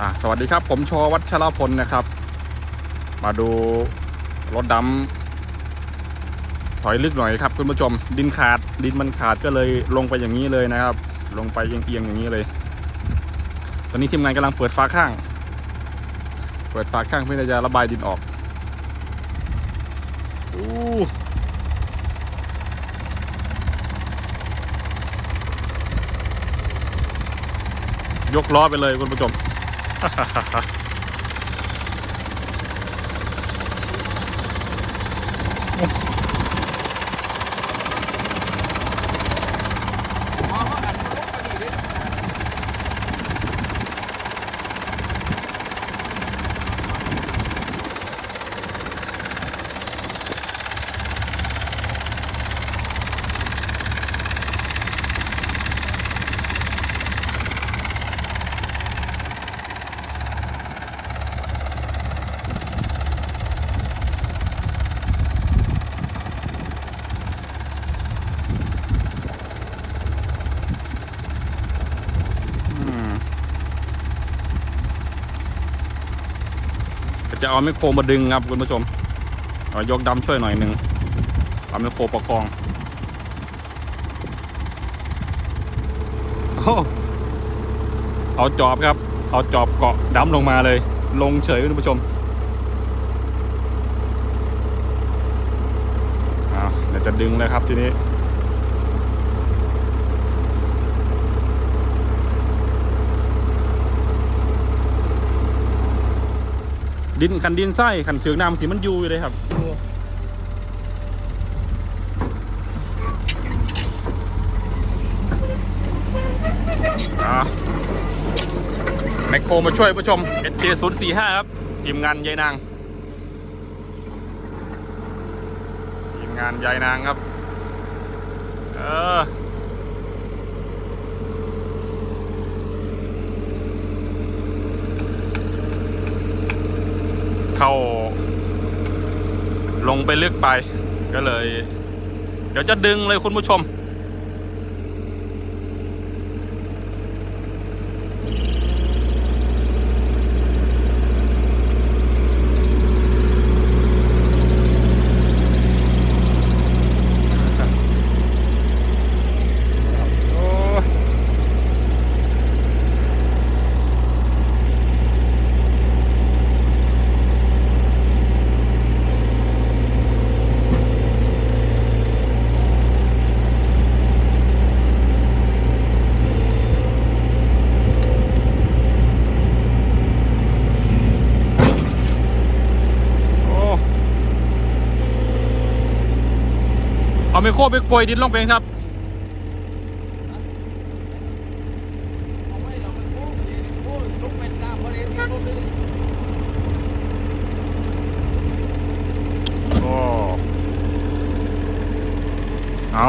อะสวัสดีครับ ผมชอวัชรพลนะครับ มาดูรถดำถอยลึกหน่อยครับคุณผู้ชม ดินขาดดินมันขาดก็เลยลงไปอย่างนี้เลยนะครับ ลงไปเอียงๆอย่างนี้เลย ตอนนี้ทีมงานกำลังเปิดฝาข้าง เปิดฝาข้างเพื่อจะระบายดินออกอู้ยกล้อไปเลยคุณผู้ชม อื เอาไมโครมาดึงครับคุณผู้ชมเอายกดำช่วยหน่อยหนึ่งเอาไมโครประคองอเอาจอบครับ เอาจอบเกาะดำลงมาเลย ลงเฉยคุณผู้ชมเอาเดี๋ยวจะดึงเลยครับทีนี้ ดินขันดินไส้ขันเชือกน้ำสีมันอยู่อยู่เลยครับแมคโครมาช่วยผู้ชม SK 0 4 5 ครับ ทีมงานยายนาง ทีมงานยายนางครับ เออ เข้า ลงไปลึกไป ก็เลย เดี๋ยวจะดึงเลยคุณผู้ชม โอ้ย โอ้ เอาไมโครไปโกยดินลงไปครับโอ้เอา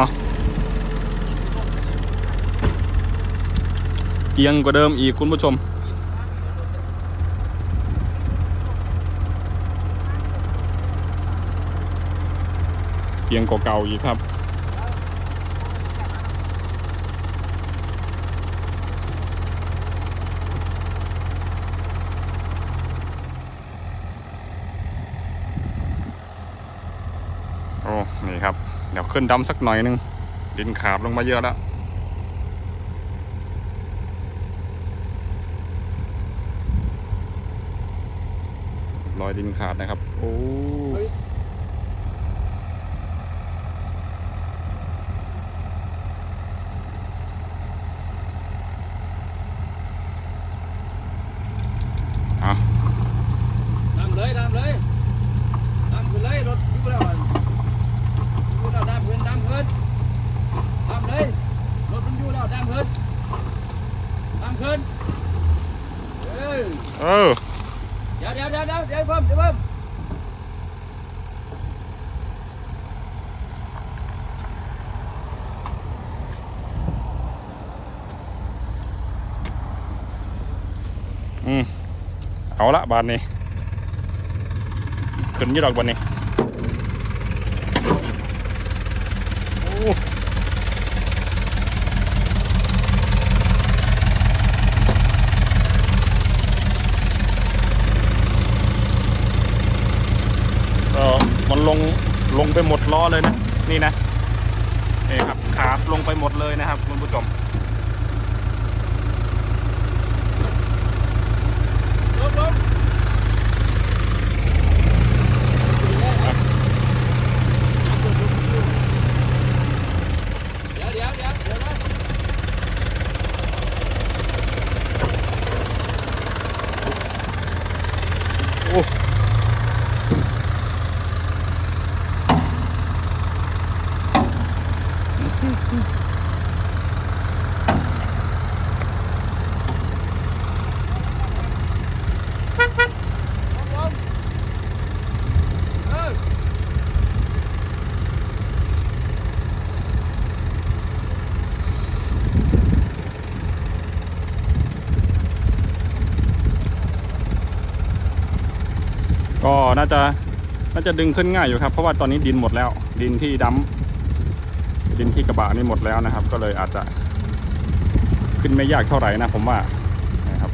เอียงกว่าเดิมอีกคุณผู้ชม เอียงกว่าเก่าอีกครับ โอ้ นี่ครับ เดี๋ยวขึ้นดำสักหน่อยนึง ดินขาดลงมาเยอะแล้วรอยดินขาดนะครับ โอ้ เอา ดำเลยดำเลยดำขึ้นเลยรถอยู่แล้วอะอยู่แล้วดำขึ้นดำขึ้นดำเลยรถมันอยู่แล้วดำขึ้นดำขึ้นเออ เออเดี๋ยวเดี๋ยวเดี๋ยวเดี๋ยวเดี๋ยวเพิ่มเดี๋ยวเพิ่มอืมเอาละบานนี้ขึ้นอยี่ดอกบานนี้ มันลงลงไปหมดล้อเลยนะ นี่นะนี่ครับขาลงไปหมดเลยนะครับคุณผู้ชมลบลบเดี๋ยวเดี๋ยวเดี๋ยวเดี๋ยวนะ โอ้ก็น่า จะน่าจะดึงขึ้นง่ายอยู่ครับ เพราะว่าตอนนี้ดินหมดแล้ว ดินที่ดำดินที่กระบะนี่หมดแล้วนะครับ ก็เลยอาจจะขึ้นไม่ยากเท่าไหร่นะผมว่านะครับ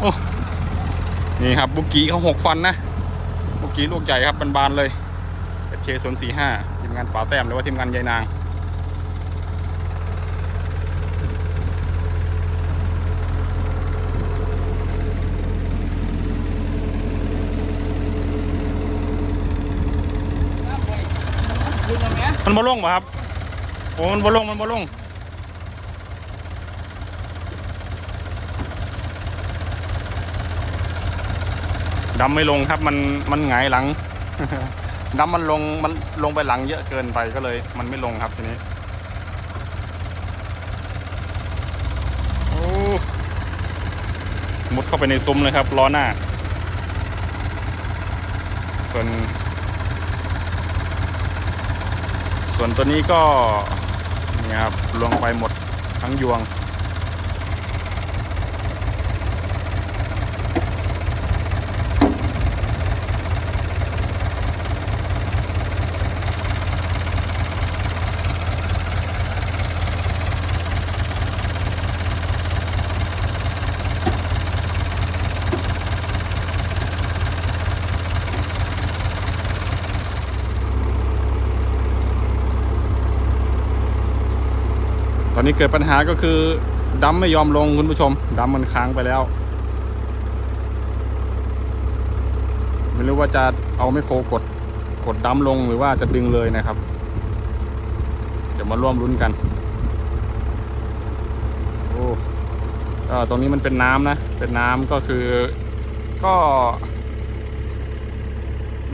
โอ้นี่ครับบุกี้เขาหกฟันนะบุกี้ลูกใหญ่ครับบานๆเลย เคศูนย์สี่ห้าทีมงานป่าแต้มหรือว่าทีมงานยายนางมมันบ่ลงป่ะครับโอ้มันบ่ลงมันบ่ลงดำไม่ลงครับมันมันหงายหลัง ดำมันลงมันลงไปหลังเยอะเกินไปก็เลย มันไม่ลงครับทีนี้มุดเข้าไปในซุ้มเลยครับล้อหน้า ส่วน ส่วนตัวนี้ก็นี่ครับลงไปหมดทั้งยวง อนนี้เกิดปัญหาก็คือดัมไม่ยอมลงคุณผู้ชมดัมมันค้างไปแล้ว ไม่รู้ว่าจะเอาไม่โครกดกดดัมลงหรือว่าจะดึงเลยนะครับ เดี๋ยวมาร่วมรุ้นกันโอ้ก็ตรงนี้มันเป็นน้ำนะ เป็นน้ำก็คือก็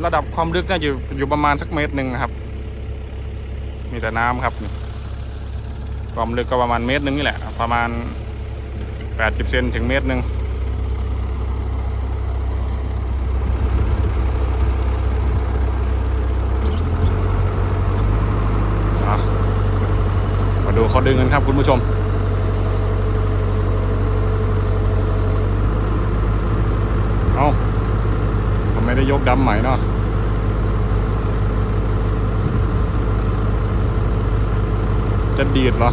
ระดับความลึกน่าอยู่อยู่ประมาณสักเมตรหนึ่งนะครับ มีแต่น้ำครับนี่ ความลึกก็ประมาณเมตรหนึงนี่แหละ ประมาณ 80 เซนถึงเมตรหนึ่งมาดูเขาดึงกันครับคุณผู้ชมเอาทำไมได้ยกดำใหม่เนาะ จะดีดเหรอ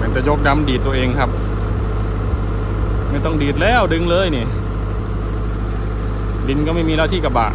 มันจะยกดำดีดตัวเองครับ ไม่ต้องดีดแล้วดึงเลยนี่ ดินก็ไม่มีแล้วที่กระบะ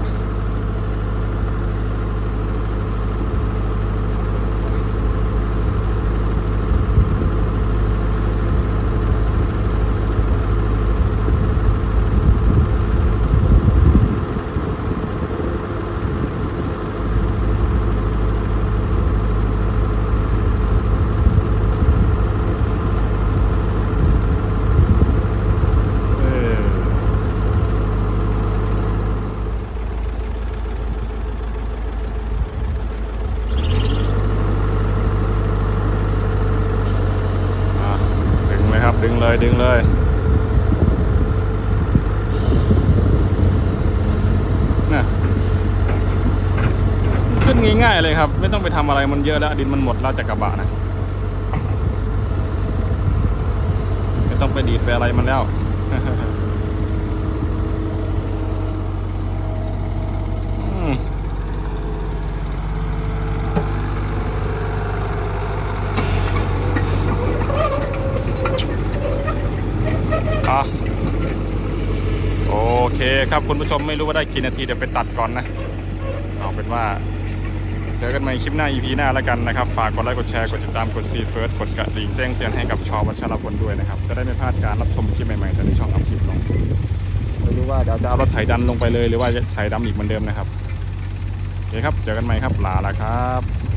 ายๆเลยครับ ไม่ต้องไปทำอะไรมันเยอะแล้วดินมันหมดแล้วจากกระบะนะไม่ต้องไปดีดไปอะไรมันแล้วโอเคครับคุณผู้ชมไม่รู้ว่าได้กี่นาทีเดี๋ยวไปตัดก่อนนะ เอาเป็นว่า จอกันใหม่คลิปหน้า EP หน้าแล้วกันนะครับ ฝากกดไลค์กดแชร์กดติดตามกดซีเฟิร์สกดกระดิ่งแจ้งเตือนให้กับชอวัชรพลด้วยนะครับ จะได้ไม่พลาดการรับชมคลิปใหม่ๆจากในช่องอัพคลิปลงไม่รู้ว่าเดี๋ยวจะเอารถไถดันลงไปเลยหรือว่าจะไถดำอีกเหมือนเดิมนะครับโอเคครับเจอกันใหม่ครับลาละครับ